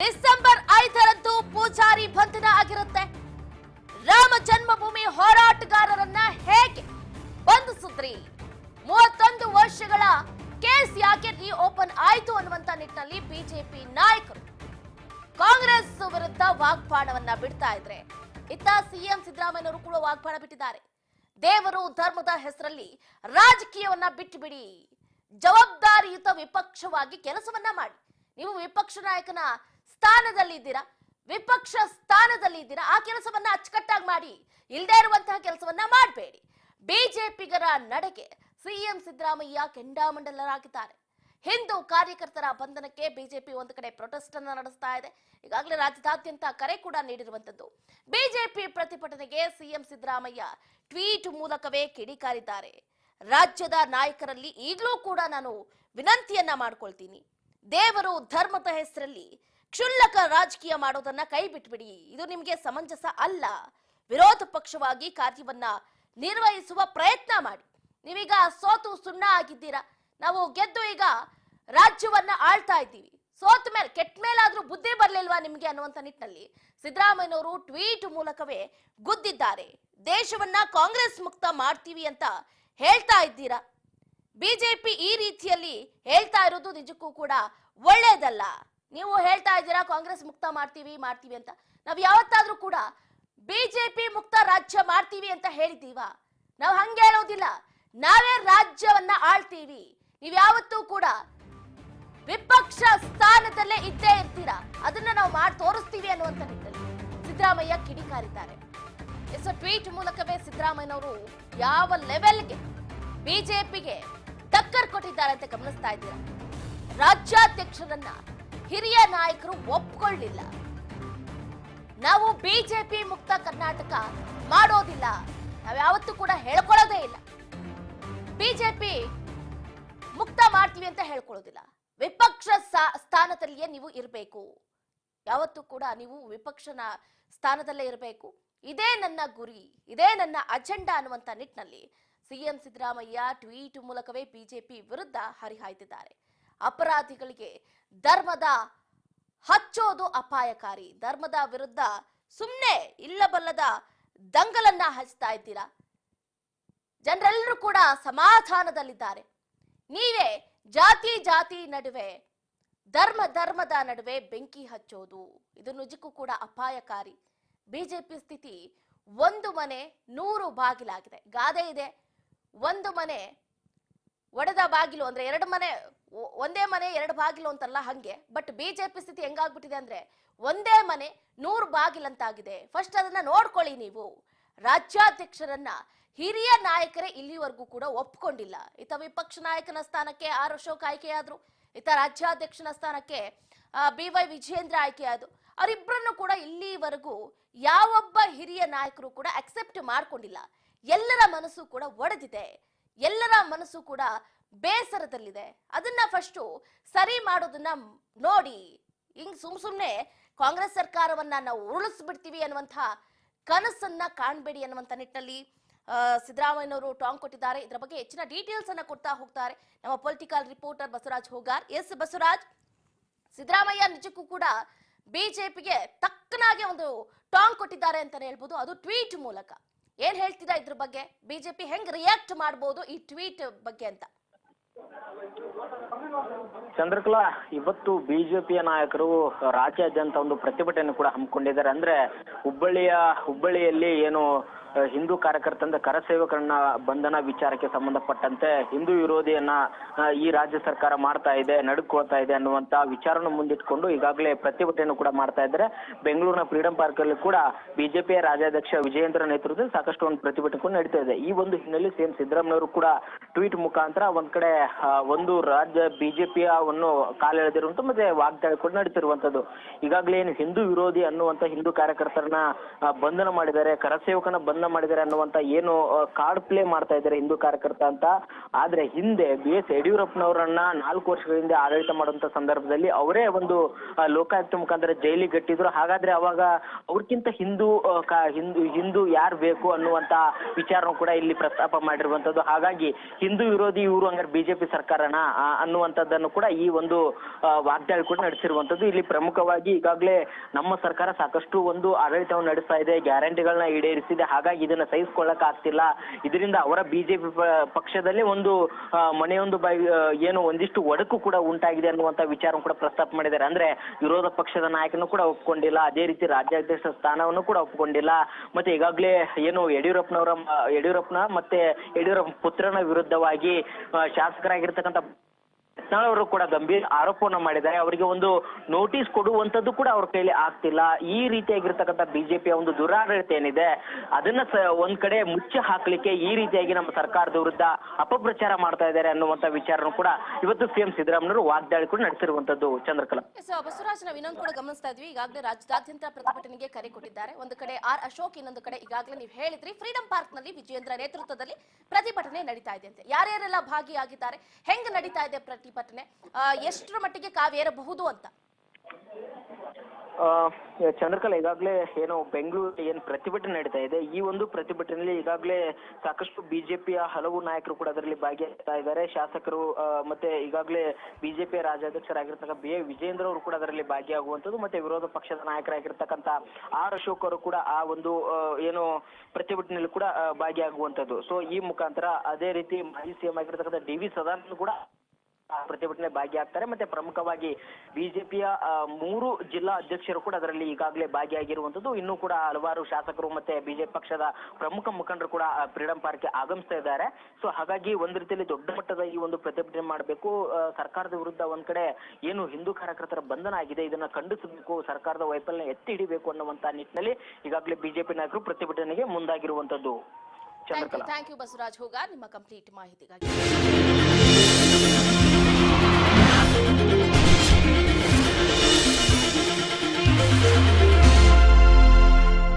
December ಐದರಂದು ಪೂಜಾರಿ ಬಂಧನ ಆಗಿರುತ್ತೆ. ರಾಮ ಜನ್ಮಭೂಮಿ ಹೋರಾಟಗಾರರನ್ನ ಹೇಗೆ ಬಂಧಿಸಿದ್ರಿ? ಮೂವತ್ತೊಂದು ವರ್ಷಗಳ ಕೇಸ್ ಯಾಕೆ ರೀ ಓಪನ್ ಆಯ್ತು ಅನ್ನುವಂತ ನಿಟ್ಟಿನಲ್ಲಿ ಬಿಜೆಪಿ ನಾಯಕರು ಕಾಂಗ್ರೆಸ್ ವಿರುದ್ಧ ವಾಗ್ಬಾಣವನ್ನ ಬಿಡ್ತಾ ಇದ್ರೆ. ಇತ್ತ ಸಿಎಂ ಸಿದ್ದರಾಮಯ್ಯನವರು ಕೂಡ ವಾಗ್ಬಾಣ ಬಿಟ್ಟಿದ್ದಾರೆ. ದೇವರು ಧರ್ಮದ ಹೆಸರಲ್ಲಿ ರಾಜಕೀಯವನ್ನ ಬಿಟ್ಟು ಬಿಡಿ ಜವಾಬ್ದಾರಿಯುತ ವಿಪಕ್ಷವಾಗಿ ಕೆಲಸವನ್ನ ಮಾಡಿ. ನೀವು ವಿಪಕ್ಷ ನಾಯಕನ ಸ್ಥಾನದಲ್ಲಿ ಇದ್ದೀರಾ ವಿಪಕ್ಷ ಸ್ಥಾನದಲ್ಲಿ ಇದ್ದೀರಾ ಆ ಕೆಲಸವನ್ನ ಅಚ್ಚುಕಟ್ಟಾಗಿ ಮಾಡಿ. ಇಲ್ಲದೆ ಇರುವಂತಹ ಕೆಲಸವನ್ನ ಮಾಡಬೇಡಿ. ಬಿಜೆಪಿಗರ ನಡೆಗೆ ಸಿಎಂ ಸಿದ್ದರಾಮಯ್ಯ ಕೆಂಡಾಮಂಡಲರಾಗಿದ್ದಾರೆ. ಹಿಂದೂ ಕಾರ್ಯಕರ್ತರ ಬಂಧನಕ್ಕೆ ಬಿಜೆಪಿ ಒಂದು ಕಡೆ ಪ್ರೊಟೆಸ್ಟ್ ಅನ್ನು ನಡೆಸ್ತಾ ಇದೆ. ಈಗಾಗಲೇ ರಾಜ್ಯದಾದ್ಯಂತ ಕರೆ ಕೂಡ ನೀಡಿರುವಂತದ್ದು ಬಿಜೆಪಿ ಪ್ರತಿಭಟನೆಗೆ ಸಿಎಂ ಸಿದ್ದರಾಮಯ್ಯ ಟ್ವೀಟ್ ಮೂಲಕವೇ ಕಿಡಿಕಾರಿದ್ದಾರೆ. ರಾಜ್ಯದ ನಾಯಕರಲ್ಲಿ ಈಗಲೂ ಕೂಡ ನಾನು ವಿನಂತಿಯನ್ನ ಮಾಡ್ಕೊಳ್ತೀನಿ. ದೇವರು ಧರ್ಮದ ಹೆಸರಲ್ಲಿ ಕ್ಷುಲ್ಲಕ ರಾಜಕೀಯ ಮಾಡೋದನ್ನ ಕೈ ಬಿಟ್ಬಿಡಿ. ಇದು ನಿಮಗೆ ಸಮಂಜಸ ಅಲ್ಲ. ವಿರೋಧ ಪಕ್ಷವಾಗಿ ಕಾರ್ಯವನ್ನ ನಿರ್ವಹಿಸುವ ಪ್ರಯತ್ನ ಮಾಡಿ. ನೀವೀಗ ಸೋತು ಸುಣ್ಣ ಆಗಿದ್ದೀರಾ? ನಾವು ಗೆದ್ದು ಈಗ ರಾಜ್ಯವನ್ನ ಆಳ್ತಾ ಇದ್ದೀವಿ. ಸೋತ ಮೇಲೆ, ಕೆಟ್ಟ ಮೇಲಾದ್ರೂ ಬುದ್ಧಿ ಬರ್ಲಿಲ್ವಾ ನಿಮಗೆ ಅನ್ನುವಂತ ನಿಟ್ಟಿನಲ್ಲಿ ಸಿದ್ದರಾಮಯ್ಯನವರು ಟ್ವೀಟ್ ಮೂಲಕವೇ ಗುದ್ದಿದ್ದಾರೆ. ದೇಶವನ್ನ ಕಾಂಗ್ರೆಸ್ ಮುಕ್ತ ಮಾಡ್ತೀವಿ ಅಂತ ಹೇಳ್ತಾ ಇದ್ದೀರಾ? ಬಿಜೆಪಿ ಈ ರೀತಿಯಲ್ಲಿ ಹೇಳ್ತಾ ಇರೋದು ನಿಜಕ್ಕೂ ಕೂಡ ಒಳ್ಳೇದಲ್ಲ. ನೀವು ಹೇಳ್ತಾ ಇದ್ದೀರಾ, ಕಾಂಗ್ರೆಸ್ ಮುಕ್ತ ಮಾಡ್ತೀವಿ ಮಾಡ್ತೀವಿ ಅಂತ. ನಾವು ಯಾವತ್ತಾದ್ರೂ ಕೂಡ ಬಿಜೆಪಿ ಮುಕ್ತ ರಾಜ್ಯ ಮಾಡ್ತೀವಿ ಅಂತ ಹೇಳಿದ್ದೀವ? ನಾವು ಹಂಗೆ ಹೇಳೋದಿಲ್ಲ. ನಾವೇ ರಾಜ್ಯವನ್ನ ಆಳ್ತೀವಿ. ನೀವು ಯಾವತ್ತೂ ಕೂಡ ವಿಪಕ್ಷ ಸ್ಥಾನದಲ್ಲೇ ಇದ್ದೇ ಇರ್ತೀರಾ? ಅದನ್ನ ನಾವು ಮಾಡಿ ತೋರಿಸ್ತೀವಿ ಅನ್ನುವಂತ ನಿಟ್ಟಿನಲ್ಲಿ ಸಿದ್ದರಾಮಯ್ಯ ಕಿಡಿಕಾರಿದ್ದಾರೆ. ಎಸ್ ಟ್ವೀಟ್ ಮೂಲಕವೇ ಸಿದ್ದರಾಮಯ್ಯನವರು ಯಾವ ಲೆವೆಲ್ಗೆ ಬಿಜೆಪಿಗೆ ಟಕ್ಕರ್ ಕೊಟ್ಟಿದ್ದಾರೆ ಅಂತ ಗಮನಿಸ್ತಾ ಇದ್ದೀರಾ? ರಾಜ್ಯಾಧ್ಯಕ್ಷರನ್ನ ಹಿರಿಯ ನಾಯಕರು ಒಪ್ಕೊಳ್ಳಿಲ್ಲ. ನಾವು ಬಿಜೆಪಿ ಮುಕ್ತ ಕರ್ನಾಟಕ ಮಾಡೋದಿಲ್ಲ. ನಾವು ಯಾವತ್ತೂ ಕೂಡ ಹೇಳ್ಕೊಳ್ಳೋದೇ ಇಲ್ಲ. ಬಿಜೆಪಿ ಮುಕ್ತ ಮಾಡ್ತೀವಿ ಅಂತ ಹೇಳ್ಕೊಳ್ಳೋದಿಲ್ಲ. ವಿಪಕ್ಷ ಸ್ಥಾನದಲ್ಲಿಯೇ ನೀವು ಇರಬೇಕು. ಯಾವತ್ತೂ ಕೂಡ ನೀವು ವಿಪಕ್ಷನ ಸ್ಥಾನದಲ್ಲೇ ಇರಬೇಕು. ಇದೇ ನನ್ನ ಗುರಿ, ಇದೇ ನನ್ನ ಅಜೆಂಡಾ ಅನ್ನುವಂತ ನಿಟ್ಟಿನಲ್ಲಿ ಸಿಎಂ ಸಿದ್ದರಾಮಯ್ಯ ಟ್ವೀಟ್ ಮೂಲಕವೇ ಬಿಜೆಪಿ ವಿರುದ್ಧ ಹರಿಹಾಯ್ದಿದ್ದಾರೆ. ಅಪರಾಧಿಗಳಿಗೆ ಧರ್ಮದ ಹಚ್ಚೋದು ಅಪಾಯಕಾರಿ. ಧರ್ಮದ ವಿರುದ್ಧ ಸುಮ್ಮನೆ ಇಲ್ಲಬಲ್ಲದ ದಂಗಲನ್ನ ಹಚ್ತಾ ಇದ್ದೀರಾ? ಜನರೆಲ್ಲರೂ ಕೂಡ ಸಮಾಧಾನದಲ್ಲಿದ್ದಾರೆ. ನೀವೇ ಜಾತಿ ಜಾತಿ ನಡುವೆ, ಧರ್ಮ ಧರ್ಮದ ನಡುವೆ ಬೆಂಕಿ ಹಚ್ಚೋದು. ಇದು ನಿಜಕ್ಕೂ ಕೂಡ ಅಪಾಯಕಾರಿ. ಬಿಜೆಪಿ ಸ್ಥಿತಿ ಒಂದು ಮನೆ ನೂರು ಬಾಗಿಲಾಗಿದೆ. ಗಾದೆ ಇದೆ. ಒಂದು ಮನೆ ಒಡೆದ ಬಾಗಿಲು ಅಂದ್ರೆ ಎರಡು ಮನೆ ಒಂದೇ ಮನೆ ಎರಡು ಬಾಗಿಲು ಅಂತಲ್ಲ ಹಂಗೆ ಬಟ್ ಬಿಜೆಪಿ ಸ್ಥಿತಿ ಹೆಂಗಾಗ್ಬಿಟ್ಟಿದೆ ಅಂದ್ರೆ ಒಂದೇ ಮನೆ ನೂರು ಬಾಗಿಲಂತಾಗಿದೆ ಫಸ್ಟ್ ಅದನ್ನ ನೋಡ್ಕೊಳ್ಳಿ ನೀವು. ರಾಜ್ಯಾಧ್ಯಕ್ಷರನ್ನ ಹಿರಿಯ ನಾಯಕರೇ ಇಲ್ಲಿವರೆಗೂ ಕೂಡ ಒಪ್ಕೊಂಡಿಲ್ಲ. ಇತ ವಿಪಕ್ಷ ನಾಯಕನ ಸ್ಥಾನಕ್ಕೆ ಆರ್ ಅಶೋಕ್ ಆಯ್ಕೆಯಾದ್ರು ಇತ ರಾಜ್ಯಾಧ್ಯಕ್ಷನ ಸ್ಥಾನಕ್ಕೆ ಬಿ ವೈ ವಿಜೇಂದ್ರ ಆಯ್ಕೆಯಾದ್ರು. ಅವರಿಬ್ಬರನ್ನು ಕೂಡ ಇಲ್ಲಿವರೆಗೂ ಯಾವೊಬ್ಬ ಹಿರಿಯ ನಾಯಕರು ಕೂಡ ಅಕ್ಸೆಪ್ಟ್ ಮಾಡ್ಕೊಂಡಿಲ್ಲ. ಎಲ್ಲರ ಮನಸ್ಸು ಕೂಡ ಒಡೆದಿದೆ. ಎಲ್ಲರ ಮನಸ್ಸು ಕೂಡ ಬೇಸರದಲ್ಲಿದೆ. ಅದನ್ನ ಫಸ್ಟು ಸರಿ ಮಾಡೋದನ್ನ ನೋಡಿ. ಹಿಂಗ್ ಸುಮ್ ಸುಮ್ನೆ ಕಾಂಗ್ರೆಸ್ ಸರ್ಕಾರವನ್ನ ನಾವು ಉರುಳಿಸ್ಬಿಡ್ತೀವಿ ಅನ್ನುವಂಥ ಕನಸನ್ನ ಕಾಣಬೇಡಿ ಅನ್ನುವಂಥ ನಿಟ್ಟಲ್ಲಿ ಸಿದ್ದರಾಮಯ್ಯನವರು ಟಾಂಗ್ ಕೊಟ್ಟಿದ್ದಾರೆ. ಇದರ ಬಗ್ಗೆ ಹೆಚ್ಚಿನ ಡೀಟೇಲ್ಸ್ ಅನ್ನ ಕೊಡ್ತಾ ಹೋಗ್ತಾರೆ. ನಮ್ಮ political reporter Basavaraj Hogar. Yes Basavaraj, Siddaramaiah ನಿಜಕ್ಕೂ ಕೂಡ ಬಿಜೆಪಿಗೆ ತಕ್ಕನಾಗೆ ಒಂದು ಟಾಂಗ್ ಕೊಟ್ಟಿದ್ದಾರೆ ಅಂತಾನೆ ಹೇಳ್ಬೋದು. ಅದು ಟ್ವೀಟ್ ಮೂಲಕ. ಏನ್ ಹೇಳ್ತೀರಾ ಇದ್ರ ಬಗ್ಗೆ? ಬಿಜೆಪಿ ಹೆಂಗ್ ರಿಯಾಕ್ಟ್ ಮಾಡ್ಬೋದು ಈ ಟ್ವೀಟ್ ಬಗ್ಗೆ ಅಂತ? ಚಂದ್ರಕಲಾ ಇವತ್ತು ಬಿಜೆಪಿಯ ನಾಯಕರು ರಾಜ್ಯಾದ್ಯಂತ ಒಂದು ಪ್ರತಿಭಟನೆ ಕೂಡ ಹಮ್ಮಿಕೊಂಡಿದ್ದಾರೆ. ಅಂದ್ರೆ ಹುಬ್ಬಳ್ಳಿಯ ಹುಬ್ಬಳ್ಳಿಯಲ್ಲಿ ಏನು ಹಿಂದೂ ಕಾರ್ಯಕರ್ತಂದ ಕರಸೇವಕರನ್ನ ಬಂಧನ ವಿಚಾರಕ್ಕೆ ಸಂಬಂಧಪಟ್ಟಂತೆ ಹಿಂದೂ ವಿರೋಧಿಯನ್ನ ಈ ರಾಜ್ಯ ಸರ್ಕಾರ ಮಾಡ್ತಾ ಇದೆ, ನಡ್ಕೊಳ್ತಾ ಇದೆ ಅನ್ನುವಂತ ವಿಚಾರವನ್ನು ಮುಂದಿಟ್ಕೊಂಡು ಈಗಾಗಲೇ ಪ್ರತಿಭಟನೆ ಕೂಡ ಮಾಡ್ತಾ ಇದ್ದಾರೆ. ಬೆಂಗಳೂರಿನ ಫ್ರೀಡಂ ಪಾರ್ಕ್ ಅಲ್ಲಿ ಕೂಡ ಬಿಜೆಪಿ ರಾಜ್ಯಾಧ್ಯಕ್ಷ ವಿಜಯೇಂದ್ರ ನೇತೃತ್ವದಲ್ಲಿ ಸಾಕಷ್ಟು ಒಂದು ಪ್ರತಿಭಟನೆ ಕೂಡ ನಡೀತಾ ಇದೆ. ಈ ಒಂದು ಹಿನ್ನೆಲೆ ಸಿಎಂ ಸಿದ್ದರಾಮಯ್ಯವರು ಕೂಡ ಟ್ವೀಟ್ ಮುಖಾಂತರ ಒಂದ್ ಕಡೆ ಒಂದು ರಾಜ್ಯ ಬಿಜೆಪಿಯವನ್ನು ಕಾಲೆಳೆದಿರುವಂತ ಮತ್ತೆ ವಾಗ್ದಾಳಿ ಕೂಡ ನಡೀತಿರುವಂತದ್ದು. ಈಗಾಗಲೇ ಏನು ಹಿಂದೂ ವಿರೋಧಿ ಅನ್ನುವಂತ ಹಿಂದೂ ಕಾರ್ಯಕರ್ತರನ್ನ ಬಂಧನ ಮಾಡಿದ್ದಾರೆ, ಕರಸೇವಕನ ಬಂಧನ ಬಂಧನ ಮಾಡಿದ್ದಾರೆ ಅನ್ನುವಂತ ಏನು ಕಾರ್ಡ್ ಪ್ಲೇ ಮಾಡ್ತಾ ಇದ್ದಾರೆ ಹಿಂದೂ ಕಾರ್ಯಕರ್ತ ಅಂತ. ಆದ್ರೆ ಹಿಂದೆ ಬಿ ಎಸ್ ಯಡಿಯೂರಪ್ಪನವರನ್ನ ನಾಲ್ಕು ವರ್ಷಗಳ ಹಿಂದೆ ಆಡಳಿತ ಮಾಡುವಂತ ಸಂದರ್ಭದಲ್ಲಿ ಅವರೇ ಒಂದು ಲೋಕಾಯುಕ್ತ ಮುಖಾಂತರ ಜೈಲಿ ಗಟ್ಟಿದ್ರು. ಹಾಗಾದ್ರೆ ಅವಾಗ ಅವ್ರಕ್ಕಿಂತ ಹಿಂದೂ ಹಿಂದೂ ಹಿಂದೂ ಯಾರು ಬೇಕು ಅನ್ನುವಂತ ವಿಚಾರನೂ ಕೂಡ ಇಲ್ಲಿ ಪ್ರಸ್ತಾಪ ಮಾಡಿರುವಂತದ್ದು. ಹಾಗಾಗಿ ಹಿಂದೂ ವಿರೋಧಿ ಇವರು ಹಂಗಾರೆ ಬಿಜೆಪಿ ಸರ್ಕಾರನ ಅನ್ನುವಂಥದ್ದನ್ನು ಕೂಡ ಈ ಒಂದು ವಾಗ್ದಾಳಿ ಕೂಡ ನಡೆಸಿರುವಂತದ್ದು. ಇಲ್ಲಿ ಪ್ರಮುಖವಾಗಿ ಈಗಾಗಲೇ ನಮ್ಮ ಸರ್ಕಾರ ಸಾಕಷ್ಟು ಒಂದು ಆಡಳಿತವನ್ನು ನಡೆಸ್ತಾ ಇದೆ, ಗ್ಯಾರಂಟಿಗಳನ್ನ ಈಡೇರಿಸಿದೆ. ಹಾಗಾಗಿ ಇದನ್ನ ಸಹಿಸ್ಕೊಳ್ಳಕ್ ಆಗ್ತಿಲ್ಲ. ಇದರಿಂದ ಅವರ ಬಿಜೆಪಿ ಪಕ್ಷದಲ್ಲಿ ಒಂದು ಮನೆಯೊಂದು ಏನು ಒಂದಿಷ್ಟು ಒಡಕು ಕೂಡ ಉಂಟಾಗಿದೆ ಅನ್ನುವಂತ ವಿಚಾರ ಕೂಡ ಪ್ರಸ್ತಾಪ ಮಾಡಿದ್ದಾರೆ. ಅಂದ್ರೆ ವಿರೋಧ ಪಕ್ಷದ ನಾಯಕನು ಕೂಡ ಒಪ್ಕೊಂಡಿಲ್ಲ. ಅದೇ ರೀತಿ ರಾಜ್ಯಾಧ್ಯಕ್ಷ ಸ್ಥಾನವನ್ನು ಕೂಡ ಒಪ್ಕೊಂಡಿಲ್ಲ. ಮತ್ತೆ ಈಗಾಗಲೇ ಏನು ಯಡಿಯೂರಪ್ಪನವರ, ಯಡಿಯೂರಪ್ಪನ ಮತ್ತೆ ಯಡಿಯೂರಪ್ಪ ಪುತ್ರನ ವಿರುದ್ಧವಾಗಿ ಶಾಸಕರಾಗಿರ್ತಕ್ಕಂಥ ಯತ್ನಾಳ್ ಅವರು ಕೂಡ ಗಂಭೀರ ಆರೋಪವನ್ನು ಮಾಡಿದ್ದಾರೆ. ಅವರಿಗೆ ಒಂದು ನೋಟಿಸ್ ಕೊಡುವಂತದ್ದು ಕೂಡ ಅವ್ರ ಕೈಲಿ ಆಗ್ತಿಲ್ಲ. ಈ ರೀತಿಯಾಗಿರ್ತಕ್ಕಂಥ ಬಿಜೆಪಿಯ ಒಂದು ದುರಾಡಳಿತ ಏನಿದೆ, ಅದನ್ನ ಒಂದ್ ಕಡೆ ಮುಚ್ಚಿ ಹಾಕ್ಲಿಕ್ಕೆ ಈ ರೀತಿಯಾಗಿ ನಮ್ಮ ಸರ್ಕಾರದ ವಿರುದ್ಧ ಅಪಪ್ರಚಾರ ಮಾಡ್ತಾ ಇದ್ದಾರೆ ಅನ್ನುವಂತ ವಿಚಾರನೂ ಕೂಡ ಇವತ್ತು ಸಿಎಂ ಸಿದ್ದರಾಮಯ್ಯವರು ವಾಗ್ದಾಳಿ ಕೂಡ ನಡೆಸಿರುವಂತದ್ದು ಚಂದ್ರಕಲಾ. ಬಸವರಾಜ್ ನಾವು ಇನ್ನೊಂದು ಕೂಡ ಗಮನಿಸ್ತಾ ಇದ್ವಿ. ಈಗಾಗಲೇ ರಾಜ್ಯಾದ್ಯಂತ ಪ್ರತಿಭಟನೆಗೆ ಕರೆ ಕೊಟ್ಟಿದ್ದಾರೆ. ಒಂದು ಕಡೆ ಆರ್ ಅಶೋಕ್, ಇನ್ನೊಂದು ಕಡೆ ಈಗಾಗಲೇ ನೀವು ಹೇಳಿದ್ರಿ ಫ್ರೀಡಂ ಪಾರ್ಕ್ನಲ್ಲಿ ವಿಜಯೇಂದ್ರ ನೇತೃತ್ವದಲ್ಲಿ ಪ್ರತಿಭಟನೆ ನಡೀತಾ ಇದೆ ಅಂತ. ಯಾರ್ಯಾರೆಲ್ಲ ಭಾಗಿಯಾಗಿದ್ದಾರೆ? ಹೆಂಗ್ ನಡೀತಾ ಇದೆ ಪ್ರತಿಭಟನೆ? ಆ, ಎಷ್ಟರ ಮಟ್ಟಿಗೆ ಕಾವೇರಬಹುದು ಅಂತ? ಚಂದ್ರಕಲಾ ಈಗಾಗಲೇ ಏನು ಬೆಂಗಳೂರು ಏನು ಪ್ರತಿಭಟನೆ ನಡೀತಾ ಇದೆ. ಈ ಒಂದು ಪ್ರತಿಭಟನೆಯಲ್ಲಿ ಈಗಾಗಲೇ ಸಾಕಷ್ಟು ಬಿಜೆಪಿಯ ಹಲವು ನಾಯಕರು ಕೂಡ ಅದರಲ್ಲಿ ಭಾಗಿಯಾಗ್ತಾ ಇದ್ದಾರೆ. ಶಾಸಕರು ಮತ್ತೆ ಈಗಾಗಲೇ ಬಿಜೆಪಿಯ ರಾಜ್ಯಾಧ್ಯಕ್ಷರಾಗಿರ್ತಕ್ಕಂಥ ಬಿ. ಎ. ವಿಜೇಂದ್ರ ಅವರು ಕೂಡ ಅದರಲ್ಲಿ ಭಾಗಿಯಾಗುವಂಥದ್ದು ಮತ್ತೆ ವಿರೋಧ ಪಕ್ಷದ ನಾಯಕರಾಗಿರ್ತಕ್ಕಂಥ ಆರ್. ಅಶೋಕ್ ಕೂಡ ಆ ಒಂದು ಏನು ಪ್ರತಿಭಟನೆಯಲ್ಲಿ ಕೂಡ ಭಾಗಿಯಾಗುವಂಥದ್ದು. ಸೊ ಈ ಮುಖಾಂತರ ಅದೇ ರೀತಿ ಮಾಜಿ ಸಿಎಂ ಆಗಿರ್ತಕ್ಕಂಥ ಡಿ. ವಿ. ಸದಾನಂದ ಕೂಡ ಪ್ರತಿಭಟನೆ ಭಾಗಿಯಾಗ್ತಾರೆ. ಮತ್ತೆ ಪ್ರಮುಖವಾಗಿ ಬಿಜೆಪಿಯ ಮೂರು ಜಿಲ್ಲಾ ಅಧ್ಯಕ್ಷರು ಕೂಡ ಅದರಲ್ಲಿ ಈಗಾಗಲೇ ಭಾಗಿಯಾಗಿರುವಂತದ್ದು ಇನ್ನೂ ಕೂಡ ಹಲವಾರು ಶಾಸಕರು ಮತ್ತೆ ಬಿಜೆಪಿ ಪಕ್ಷದ ಪ್ರಮುಖ ಮುಖಂಡರು ಕೂಡ ಫ್ರೀಡಂ ಪಾರ್ಕ್ಗೆ ಆಗಮಿಸ್ತಾ ಇದ್ದಾರೆ. ಸೊ ಹಾಗಾಗಿ ಒಂದ್ ರೀತಿಯಲ್ಲಿ ದೊಡ್ಡ ಮಟ್ಟದ ಈ ಒಂದು ಪ್ರತಿಭಟನೆ ಮಾಡಬೇಕು. ಸರ್ಕಾರದ ವಿರುದ್ಧ ಒಂದ್ ಕಡೆ ಏನು ಹಿಂದೂ ಕಾರ್ಯಕರ್ತರ ಬಂಧನ ಆಗಿದೆ ಇದನ್ನ ಖಂಡಿಸಬೇಕು ಸರ್ಕಾರದ ವೈಫಲ್ಯ ಎತ್ತಿ ಹಿಡಿಬೇಕು ಅನ್ನುವಂತ ನಿಟ್ಟಿನಲ್ಲಿ ಈಗಾಗಲೇ ಬಿಜೆಪಿ ನಾಯಕರು ಪ್ರತಿಭಟನೆಗೆ ಮುಂದಾಗಿರುವಂತದ್ದು thank you Chandrakala. Thank you Basavaraj Hogar ನಿಮ್ಮ ಕಂಪ್ಲೀಟ್ ಮಾಹಿತಿಗಾಗಿ.